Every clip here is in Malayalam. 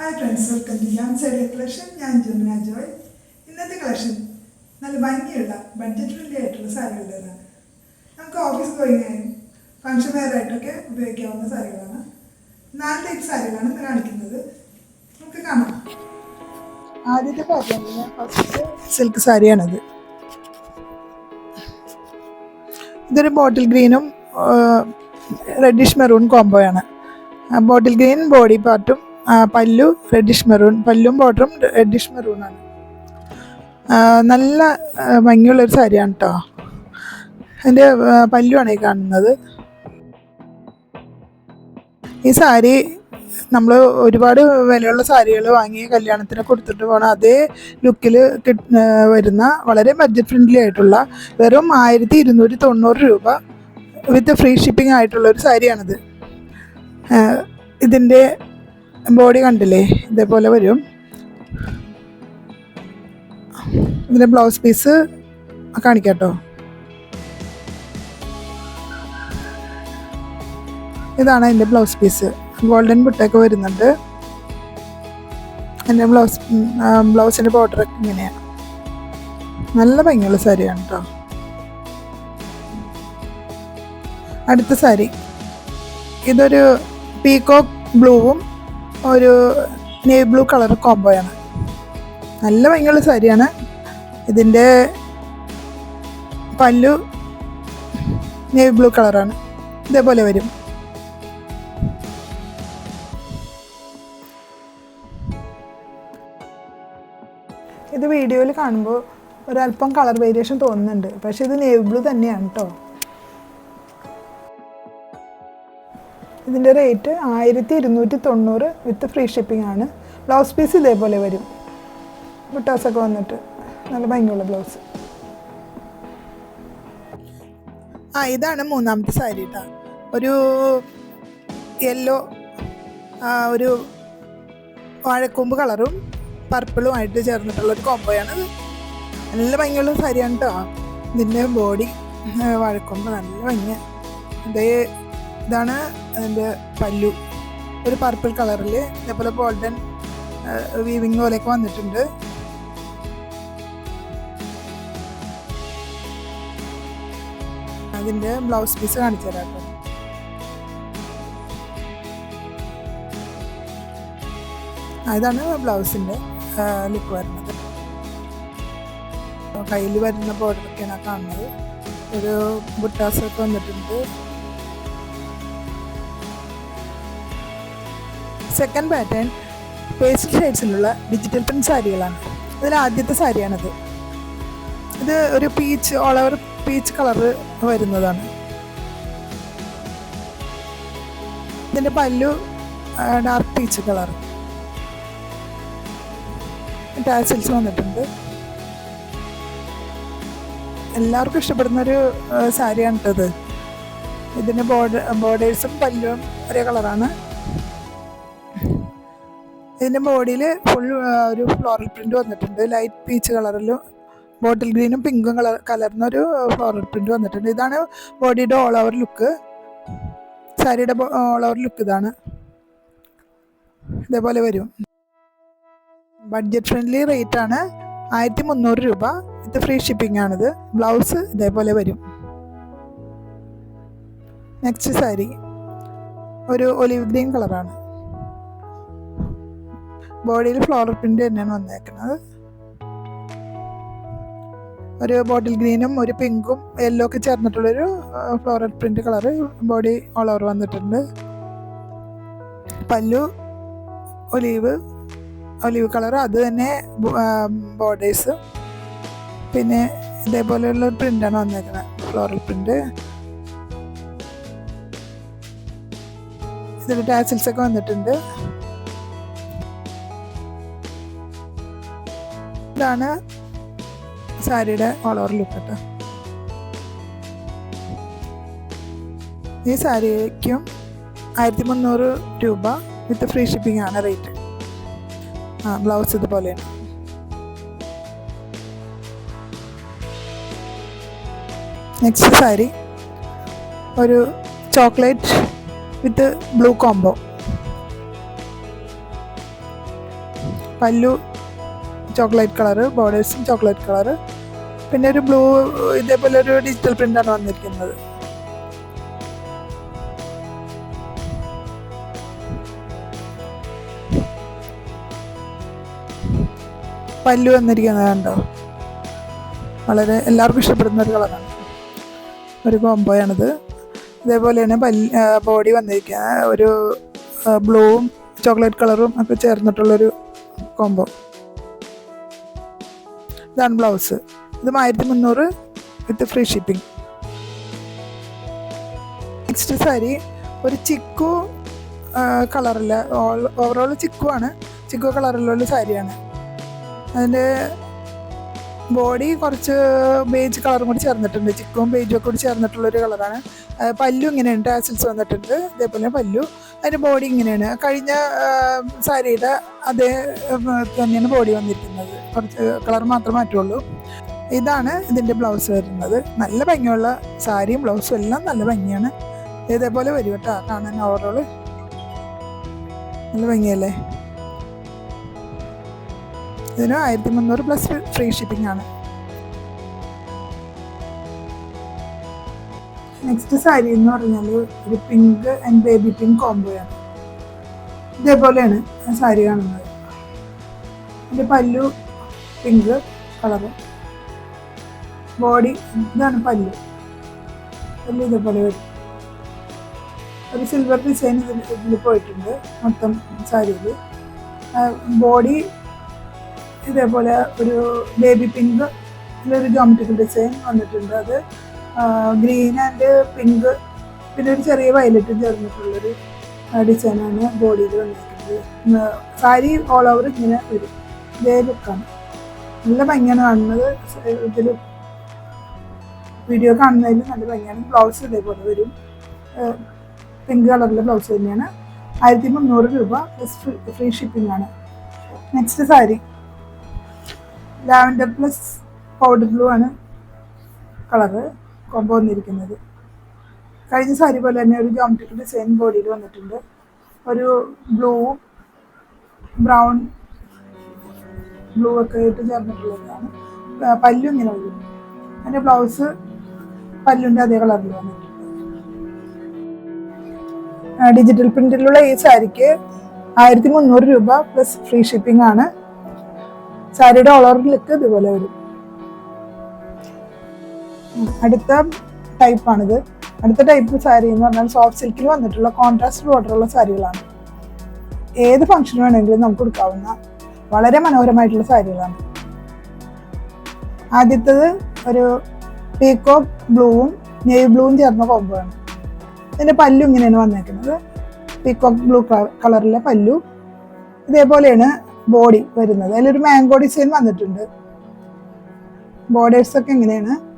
ഹായ് ഫ്രണ്ട്സ് വെൽക്കം ടു ഞാൻ ചെറിയ കളക്ഷൻ ഞാൻ ജമുന ജോയ്. ഇന്നത്തെ കളക്ഷൻ നല്ല ഭംഗിയുള്ള ബഡ്ജറ്റ് ഫ്രണ്ട്ലി ആയിട്ടുള്ള സാരികളുടേതാണ്. നമുക്ക് ഓഫീസ് ഗോയിങ്ങായും ഫംഗ്ഷൻ വെയർ ആയിട്ടൊക്കെ ഉപയോഗിക്കാവുന്ന സാരികളാണ്. നാല് ടൈപ്പ് സാരികളാണ് ഇന്ന് കാണിക്കുന്നത്. നമുക്ക് കാണാം. ആദ്യത്തെ ഫസ്റ്റ് സിൽക്ക് സാരിയാണത്. ഇതൊരു ബോട്ടിൽ ഗ്രീനും റെഡിഷ് മെറൂൺ കോംബോയാണ് ബോട്ടിൽ ഗ്രീൻ ബോഡി പാർട്ടും പല്ലു റെഡിഷ് മെറൂൺ പല്ലും ബോർഡറും റെഡിഷ് മെറൂണാണ് നല്ല ഭംഗിയുള്ളൊരു സാരിയാണ് കേട്ടോ അതിന്റെ പല്ലുവാണ് ഈ കാണുന്നത്. ഈ സാരി നമ്മൾ ഒരുപാട് വിലയുള്ള സാരികൾ വാങ്ങി കല്യാണത്തിന് കൊടുത്തിട്ട് പോകണം അതേ ലുക്കിൽ വരുന്ന വളരെ ബഡ്ജറ്റ് ഫ്രണ്ട്ലി ആയിട്ടുള്ള വെറും ആയിരത്തി ഇരുന്നൂറ്റി തൊണ്ണൂറ് രൂപ വിത്ത് ഫ്രീ ഷിപ്പിംഗ് ആയിട്ടുള്ള ഒരു സാരിയാണിത്. ഇതിന്റെ ബോഡി കണ്ടില്ലേ? ഇതേപോലെ വരും. ഇതിന്റെ ബ്ലൗസ് പീസ് കാണിക്കാം കേട്ടോ ഇതാണ് അതിന്റെ ബ്ലൗസ് പീസ്. ഗോൾഡൻ ബുട്ടൊക്കെ വരുന്നുണ്ട്. എന്റെ ബ്ലൗസ് ബ്ലൗസിന്റെ ബോർഡർ ഇങ്ങനെയാണ് നല്ല ഭംഗിയുള്ള സാരിയാണ് കേട്ടോ അടുത്ത സാരി. ഇതൊരു പീകോക്ക് ബ്ലൂവും ഒരു നേവി ബ്ലൂ കളർ കോംബോയാണ്. നല്ല ഭംഗിയുള്ള സാരിയാണ്. ഇതിന്റെ പല്ലു നേവി ബ്ലൂ കളറാണ്. ഇതേപോലെ വരും. ഇത് വീഡിയോയിൽ കാണുമ്പോൾ ഒരല്പം കളർ വേരിയേഷൻ തോന്നുന്നുണ്ട്. പക്ഷേ ഇത് നേവി ബ്ലൂ തന്നെയാണ് കേട്ടോ. ഇതിന്റെ റേറ്റ് ആയിരത്തി ഇരുന്നൂറ്റി തൊണ്ണൂറ് വിത്ത് ഫ്രീ ഷിപ്പിംഗ് ആണ്. ബ്ലൗസ് പീസ് ഇതേപോലെ വരും. ബുട്ടാസൊക്കെ വന്നിട്ട് നല്ല ഭംഗിയുള്ള ബ്ലൗസ് ആ ഇതാണ് മൂന്നാമത്തെ സാരി കേട്ടോ ഒരു യെല്ലോ ഒരു വാഴക്കൊമ്പ് കളറും പർപ്പിളും ആയിട്ട് ചേർന്നിട്ടുള്ള ഒരു കോംബോയാണ് നല്ല ഭംഗിയുള്ള സാരിയാണ് കേട്ടോ ഇതിന്റെ ബോഡി വാഴക്കൊമ്പ് നല്ല ഭംഗിയാണ് ഇതേ ഇതാണ് എന്റെ പല്ലു. ഒരു പർപ്പിൾ കളറിൽ ഇതേപോലെ ഗോൾഡൻ വീവിങ് പോലെയൊക്കെ വന്നിട്ടുണ്ട്. അതിന്റെ ബ്ലൗസ് പീസ് കാണിച്ചു തരാം ഇതാണ് ബ്ലൗസിന്റെ ലുക്ക് വരുന്നത്. കയ്യിൽ വരുന്ന ബോർഡറൊക്കെയാണ് കാണുന്നത്. ഒരു ബുട്ടാസൊക്കെ വന്നിട്ടുണ്ട്. സെക്കൻഡ് പാറ്റേൺ പേസ്റ്റൽ ഷെയ്ഡ്സിലുള്ള ഡിജിറ്റൽ പ്രിന്റ് സാരികളാണ്. ഇതിൽ ആദ്യത്തെ സാരിയാണിത്. ഇത് ഒരു peach all over peach colour വരുന്നതാണ്. ഇതിന്റെ പല്ലു ഡാർക്ക് പീച്ച് കളർ ടാസിൽസ് വന്നിട്ടുണ്ട്. എല്ലാവർക്കും ഇഷ്ടപ്പെടുന്ന ഒരു സാരിയാണ് കേട്ടത് ഇതിന്റെ ബോർഡർ ബോർഡേഴ്സും പല്ലും ഒരേ കളറാണ് ഇതിന്റെ ബോഡിയിൽ ഫുൾ ഒരു ഫ്ലോറൽ പ്രിന്റ് വന്നിട്ടുണ്ട്. ലൈറ്റ് പീച്ച് കളറിലും ബോട്ടിൽ ഗ്രീനും പിങ്കും കളർ കലർന്ന ഒരു ഫ്ലോറൽ പ്രിന്റ് വന്നിട്ടുണ്ട്. ഇതാണ് ബോഡിയുടെ ഓൾ ഓവർ ലുക്ക് സാരിയുടെ ഓൾ ഓവർ ലുക്ക് ഇതാണ്. ഇതേപോലെ വരും. ബഡ്ജറ്റ് ഫ്രണ്ട്ലി റേറ്റ് ആണ് ആയിരത്തി മുന്നൂറ് രൂപ. ഇത് ഫ്രീ ഷിപ്പിംഗ് ആണിത്. ബ്ലൗസ് ഇതേപോലെ വരും. നെക്സ്റ്റ് സാരി. ഒരു ഒലിവ് ഗ്രീൻ കളറാണ് ബോഡിയിൽ ഫ്ലോറൽ പ്രിന്റ് തന്നെയാണ് വന്നേക്കുന്നത്. ഒരു ബോട്ടിൽ ഗ്രീനും ഒരു പിങ്കും യെല്ലോ ഒക്കെ ചേർന്നിട്ടുള്ളൊരു floral print colour body all over വന്നിട്ടുണ്ട്. പല്ലു ഒലീവ് ഒലീവ് കളർ അത് തന്നെ ബോർഡേഴ്സ് പിന്നെ ഇതേപോലെയുള്ള പ്രിന്റാണ് വന്നേക്കുന്നത് ഫ്ലോറൽ പ്രിന്റ് ഇതിൽ ടാസിൽസൊക്കെ വന്നിട്ടുണ്ട്. ഇതാണ് സാരിയുടെ ഓൾ ഓവർ ലുക്ക് കേട്ടോ ഈ സാരിക്കും ആയിരത്തി മുന്നൂറ് രൂപ വിത്ത് ഫ്രീ ഷിപ്പിംഗ് ആണ് റേറ്റ് ആ ബ്ലൗസ് ഇതുപോലെയാണ്. നെക്സ്റ്റ് സാരി ഒരു chocolate with blue combo pallu chocolate colour ബോർഡേഴ്സും chocolate colour പിന്നെ ഒരു ബ്ലൂ ഇതേപോലെ ഒരു ഡിജിറ്റൽ പ്രിന്റാണ് വന്നിരിക്കുന്നത്. പല്ലു വന്നിരിക്കുന്നത് കണ്ടോ? വളരെ എല്ലാവർക്കും ഇഷ്ടപ്പെടുന്ന ഒരു കളറാണ് ഒരു കോംബോയാണിത് ഇതേപോലെയാണ് പല്ല് ബോഡി വന്നിരിക്കുക ഒരു ബ്ലൂവും ചോക്ലേറ്റ് കളറും ഒക്കെ ചേർന്നിട്ടുള്ളൊരു കോംബോ ഇതാണ് ബ്ലൗസ്. ഇത് ആയിരത്തി മുന്നൂറ് with free shipping. Next sari ഒരു ചിക്കു കളറില്ല ഓവറോൾ ചിക്കു ആണ് ചിക്കു കളറിലുള്ള സാരിയാണ്. അതിന്റെ ബോഡി കുറച്ച് ബേജ് കളറും കൂടി ചേർന്നിട്ടുണ്ട്. ചിക്കും ബേജും ഒക്കെ കൂടി ചേർന്നിട്ടുള്ളൊരു കളറാണ്. പല്ലു ഇങ്ങനെയുണ്ട്. ആസിൽസ് വന്നിട്ടുണ്ട്. അതേപോലെ പല്ലു. അതിന്റെ ബോഡി ഇങ്ങനെയാണ്. കഴിഞ്ഞ സാരിയുടെ അതേ തന്നെയാണ് ബോഡി വന്നിരിക്കുന്നത്. കുറച്ച് കളർ മാത്രമേ മാറ്റുള്ളൂ. ഇതാണ് ഇതിന്റെ ബ്ലൗസ് വരുന്നത്. നല്ല ഭംഗിയുള്ള സാരിയും ബ്ലൗസും എല്ലാം നല്ല ഭംഗിയാണ്. ഇതേപോലെ വരും കേട്ടോ. കാണാൻ ഓവറോൾ നല്ല ഭംഗിയല്ലേ? ഇതിന് ആയിരത്തി മുന്നൂറ് പ്ലസ് ഫ്രീ ഷിപ്പിംഗ് ആണ്. നെക്സ്റ്റ് സാരി എന്ന് പറഞ്ഞാൽ ഒരു പിങ്ക് ആൻഡ് ബേബി പിങ്ക് കോംബോയാണ് ഇതേപോലെയാണ് സാരി കാണുന്നത്. എന്റെ പല്ലു പിങ്ക് കളറ് ബോഡി ഇതാണ് പല്ലു. പല്ലു ഇതേപോലെ വരും. ഒരു സിൽവർ ഡിസൈൻ ഇതിൽ പോയിട്ടുണ്ട് മൊത്തം സാരിയിൽ ബോഡി ഇതേപോലെ ഒരു ബേബി പിങ്ക് ഇതിലൊരു ജോമെട്രിക്കൽ ഡിസൈൻ വന്നിട്ടുണ്ട്. അത് ഗ്രീൻ ആൻഡ് പിങ്ക് പിന്നെ ഒരു ചെറിയ വയലറ്റും ചേർന്നിട്ടുള്ളൊരു ഡിസൈനാണ് ബോഡിയിൽ വന്നിരിക്കുന്നത്. സാരി ഓൾ ഓവർ ഇങ്ങനെ വരും. ഇതേ ലുക്കാണ് നല്ല ഭംഗിയാണ് കാണുന്നത്. ഇതിൽ വീഡിയോ കാണുന്നതിൽ നല്ല ഭംഗിയാണ്. ബ്ലൗസ് ഇതേപോലെ വരും. പിങ്ക് കളറിലെ ബ്ലൗസ് തന്നെയാണ്. ആയിരത്തി മുന്നൂറ് രൂപ പ്ലസ് ഫ്രീ ഷിപ്പിംഗ് ആണ്. Next sari. Lavender plus powder blue ആണ് കളറ് കൊമ്പ് വന്നിരിക്കുന്നത് കഴിഞ്ഞ സാരി പോലെ തന്നെ ഒരു ജോമെട്രിക്കൽ ഡിസൈൻ ബോഡിയിൽ വന്നിട്ടുണ്ട്. ഒരു ബ്ലൂ ബ്രൗൺ ബ്ലൂ ഒക്കെ ആയിട്ട് ചേർന്നിട്ടുള്ളതാണ്. പല്ലും ഇങ്ങനെ വരും. അതിന്റെ ബ്ലൗസ് പല്ലുന്റെ അതേ കളറിൽ വന്നിട്ടുണ്ട്. ഡിജിറ്റൽ പ്രിന്റിലുള്ള ഈ സാരിക്ക് ആയിരത്തി മുന്നൂറ് രൂപ പ്ലസ് ഫ്രീ ഷിപ്പിംഗ് ആണ്. സാരിയുടെ ഓളർ ലുക്ക് ഇതുപോലെ വരും. അടുത്ത ടൈപ്പാണിത്. അടുത്ത ടൈപ്പ് സാരി എന്ന് പറഞ്ഞാൽ സോഫ്റ്റ് സിൽക്കിൽ വന്നിട്ടുള്ള കോൺട്രാസ്റ്റ് ബോർഡറുള്ള സാരികളാണ്. ഏത് ഫംഗ്ഷന് വേണമെങ്കിലും നമുക്ക് കൊടുക്കാവുന്ന വളരെ മനോഹരമായിട്ടുള്ള സാരികളാണ്. ആദ്യത്തത് ഒരു പീക്കോ ബ്ലൂവും നേവി ബ്ലൂവും ചേർന്ന കോംബോ ആണ്. ഇതിന്റെ പല്ലു ഇങ്ങനെയാണ് വന്നേക്കുന്നത്. പീക്കോക്ക് ബ്ലൂ കളറിലെ പല്ലു. ഇതേപോലെയാണ് ബോഡി വരുന്നത്. അതിലൊരു മാംഗോ ഡിസൈൻ വന്നിട്ടുണ്ട്. ബോർഡേഴ്സൊക്കെ ഇങ്ങനെയാണ്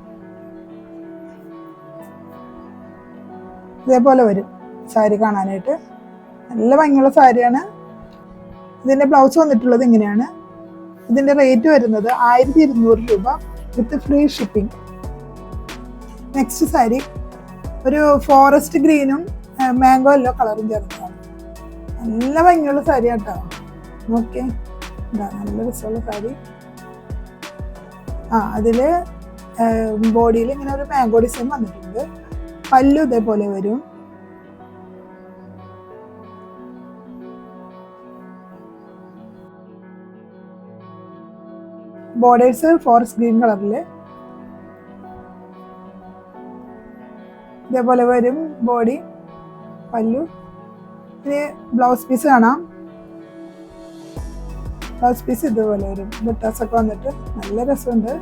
ഇതേപോലെ വരും. സാരി കാണാനായിട്ട്. നല്ല ഭംഗിയുള്ള സാരിയാണ്. ഇതിന്റെ ബ്ലൗസ് വന്നിട്ടുള്ളത് ഇങ്ങനെയാണ്. ഇതിന്റെ റേറ്റ് വരുന്നത് ആയിരത്തി ഇരുന്നൂറ് രൂപ with free shipping. Next sari. ഒരു ഫോറസ്റ്റ് ഗ്രീനും മാംഗോ എല്ലോ കളറും ചേർന്നതാണ്. നല്ല ഭംഗിയുള്ള സാരി കേട്ടോ ഓക്കെ നല്ല രസമുള്ള സാരി. ആ അതിൽ ബോഡിയിൽ ഇങ്ങനെ ഒരു മാംഗോ ഡിസൈൻ വന്നിട്ടുണ്ട്. പല്ലു ഇതേപോലെ വരും. ബോർഡേഴ്സ് ഫോറസ്റ്റ് ഗ്രീൻ കളറിൽ ഇതേപോലെ വരും ബോഡി പല്ലു. ഇനി ബ്ലൗസ് പീസ് കാണാം. ബ്ലൗസ് പീസ് ഇതുപോലെ വരും. ബുട്ടാസൊക്കെ വന്നിട്ട് നല്ല രസമുണ്ട്.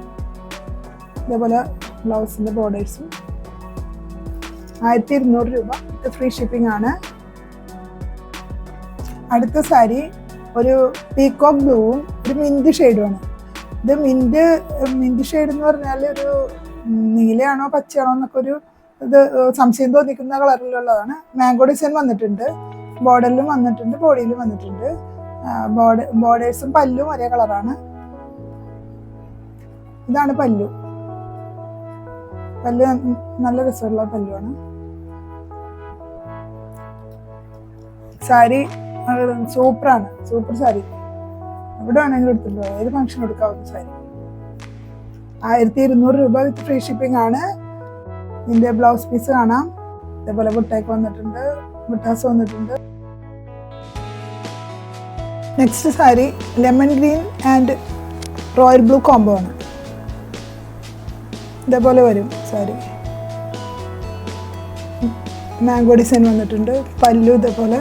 ഇതേപോലെ ബ്ലൗസിന്റെ ബോർഡേഴ്സും ആയിരത്തി ഇരുന്നൂറ് രൂപ ഫ്രീ ഷിപ്പിംഗ് ആണ്. അടുത്ത സാരി ഒരു പീകോക്ക് ബ്ലൂവും ഒരു മിന്റ് ഷെയ്ഡുമാണ് ഇത് മിന്റ് മിന്റ് ഷെയ്ഡ് എന്ന് പറഞ്ഞാൽ ഒരു നീലയാണോ പച്ചയാണോ എന്നൊക്കെ ഒരു ഇത് സംശയം തോന്നിക്കുന്ന കളറിലുള്ളതാണ്. മാംഗോ ഡിസൈൻ വന്നിട്ടുണ്ട്. ബോർഡറിലും വന്നിട്ടുണ്ട് ബോഡിയിലും വന്നിട്ടുണ്ട്. ബോർഡ് ബോർഡേഴ്സും പല്ലും ഒരേ കളറാണ്. ഇതാണ് പല്ലു. പല്ല് നല്ല രസമുള്ള പല്ലുവാണ്. സാരി സൂപ്പറാണ്. സൂപ്പർ സാരി. എവിടെ വേണമെങ്കിലും എടുത്തിട്ടുണ്ടോ? ഏത് ഫംഗ്ഷൻ എടുക്കാവുന്ന സാരി? ആയിരത്തി ഇരുന്നൂറ് രൂപ വിത്ത് ഫ്രീ ഷിപ്പിംഗ് ആണ്. ഇതിന്റെ ബ്ലൗസ് പീസ് കാണാം. അതേപോലെ ബുട്ടേക്ക് വന്നിട്ടുണ്ട്. ബുട്ടാസ് വന്നിട്ടുണ്ട്. Next sari lemon green and royal blue combo ആണ്. ഇതേപോലെ വരും സാരി. മാംഗോ ഡിസൈൻ വന്നിട്ടുണ്ട്. പല്ലു ഇതേപോലെ.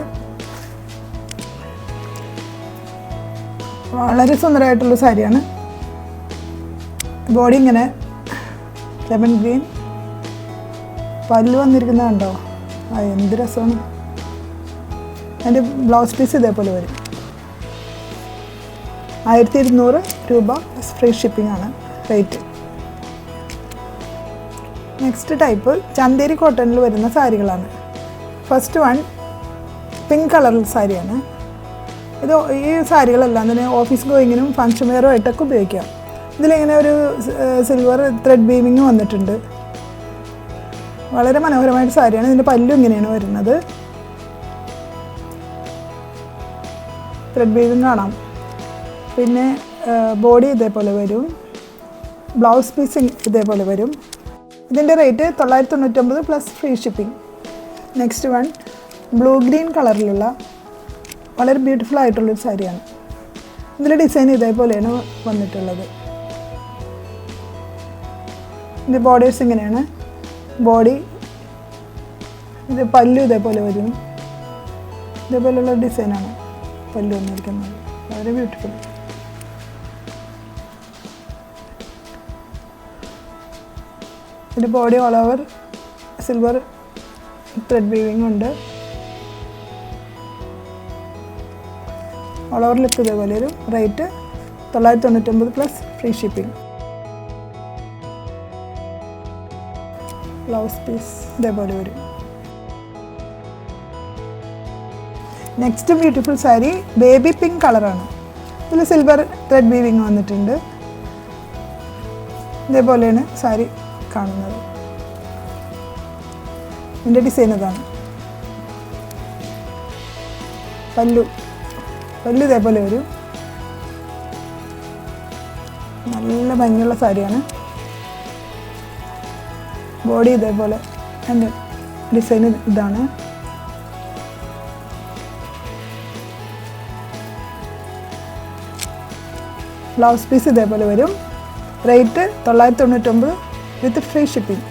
വളരെ സുന്ദരമായിട്ടുള്ള സാരിയാണ്. ബോഡി ഇങ്ങനെ ലെമൺ ഗ്രീൻ പല്ല് വന്നിരിക്കുന്നത് കണ്ടോ? ആ എന്ത് രസമാണ്. അതിന്റെ ബ്ലൗസ് പീസ് ഇതേപോലെ വരും. ആയിരത്തി ഇരുന്നൂറ് രൂപ ഫ്രീ ഷിപ്പിംഗ് ആണ് റേറ്റ് നെക്സ്റ്റ് ടൈപ്പ് ചന്തേരി കോട്ടണിൽ വരുന്ന സാരികളാണ്. ഫസ്റ്റ് വൺ പിങ്ക് കളറിൽ സാരിയാണ്. ഇത് ഈ സാരികളെല്ലാം തന്നെ ഓഫീസ് ഗോയിങ്ങിനും ഫംഗ്ഷൻ വെയറും ആയിട്ടൊക്കെ ഉപയോഗിക്കാം. ഇതിലിങ്ങനെ ഒരു സിൽവർ ത്രെഡ് ബീമിങ് വന്നിട്ടുണ്ട്. വളരെ മനോഹരമായിട്ട് സാരിയാണ്. ഇതിന്റെ പല്ലും ഇങ്ങനെയാണ് വരുന്നത്. ത്രെഡ് ബീവിങ് കാണാം. പിന്നെ ബോഡി ഇതേപോലെ വരും. ബ്ലൗസ് പീസിങ് ഇതേപോലെ വരും. ഇതിന്റെ റേറ്റ് തൊള്ളായിരത്തി തൊണ്ണൂറ്റൊമ്പത് plus free shipping next one blue green കളറിലുള്ള വളരെ ബ്യൂട്ടിഫുൾ ആയിട്ടുള്ളൊരു സാരിയാണ്. ഇതിലെ ഡിസൈൻ ഇതേപോലെയാണ് വന്നിട്ടുള്ളത്. ഇതിന്റെ ബോർഡേഴ്സ് ഇങ്ങനെയാണ്. ബോഡി ഇത് പല്ലു ഇതേപോലെ വരും. ഇതേപോലെയുള്ള ഡിസൈനാണ് പല്ലു വന്നിരിക്കുന്നത്. വളരെ ബ്യൂട്ടിഫുൾ ഇതിന്റെ body all over silver thread weaving ഉണ്ട്. ഓൾ ഓവർ ലുക്ക് ഇതേപോലെ ഒരു റേറ്റ് തൊള്ളായിരത്തി തൊണ്ണൂറ്റൊമ്പത് plus free shipping blouse piece ഇതേപോലെ വരും. Next beautiful sari baby pink കളറാണ് ഇതിൽ സിൽവർ ത്രെഡ് വീവിങ് വന്നിട്ടുണ്ട്. ഇതേപോലെയാണ് സാരി കാണുന്നത്. ഇതിന്റെ ഡിസൈൻ ഇതാണ്. പല്ലു. പല്ലു ഇതേപോലെ വരും. നല്ല ഭംഗിയുള്ള സാരിയാണ്. ബോഡി ഇതേപോലെ എന്റെ ഡിസൈൻ ഇതാണ്. ബ്ലൗസ് പീസ് ഇതേപോലെ വരും. റേറ്റ് തൊള്ളായിരത്തി തൊണ്ണൂറ്റൊമ്പത് with free shipping.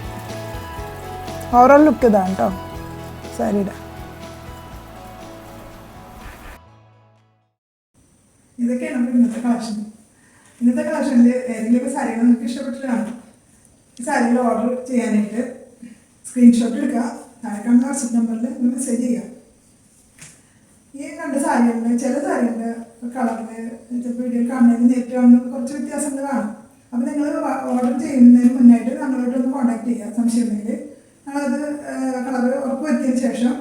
Overall look ഇതാണ് കേട്ടോ സാരിയുടെ. ഇതൊക്കെയാണ് നമ്മുടെ ഇന്നത്തെ കളക്ഷൻ ഇന്നത്തെ കളക്ഷനിൽ ഏതെങ്കിലും സാരികൾ നിങ്ങൾക്ക് ഇഷ്ടപ്പെട്ടിട്ടാണ് ഈ സാരികൾ ഓർഡർ ചെയ്യാനായിട്ട് സ്ക്രീൻഷോട്ട് എടുക്കുക. താഴെ കാണുന്ന വാട്സപ്പ് നമ്പറിൽ ഒന്ന് മെസ്സേജ് ചെയ്യുക. ഈ കണ്ട സാരികളുടെ ചില സാരികളുടെ കളറിൽ വീഡിയോ കാണുന്നതിന് നേരിട്ട് വന്ന് കുറച്ച് വ്യത്യാസങ്ങൾ കാണും. അപ്പോൾ നിങ്ങൾ ഓർഡർ ചെയ്യുന്നതിന് മുന്നായിട്ട് നമ്മളോട്ടൊന്ന് കോൺടാക്ട് ചെയ്യുക. സംശയമുണ്ടെങ്കിൽ ഞങ്ങളത് കളർ ഉറപ്പ് വരുത്തിയതിന് ശേഷം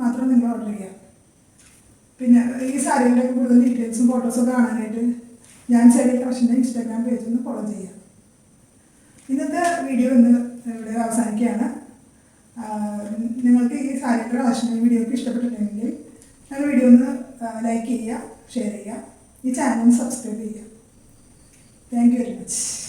മാത്രം നിങ്ങൾ ഓർഡർ ചെയ്യുക. പിന്നെ ഈ സാരികളുടെ കൂടുതൽ ഡീറ്റെയിൽസും ഫോട്ടോസും കാണാനായിട്ട് ഞാൻ ചെറിയ കളക്ഷന്റെ ഇൻസ്റ്റാഗ്രാം പേജ് ഒന്ന് ഫോളോ ചെയ്യാം. ഇന്നത്തെ വീഡിയോ ഇന്ന് ഇവിടെ അവസാനിക്കുകയാണ്. നിങ്ങൾക്ക് ഈ സാരിയുടെ കളക്ഷന്റെ വീഡിയോക്ക് ഇഷ്ടപ്പെട്ടിട്ടുണ്ടെങ്കിൽ ഞങ്ങൾ വീഡിയോ ഒന്ന് ലൈക്ക് ചെയ്യുക ഷെയർ ചെയ്യുക. ഈ ചാനൽ സബ്സ്ക്രൈബ് ചെയ്യുക. Thank you very much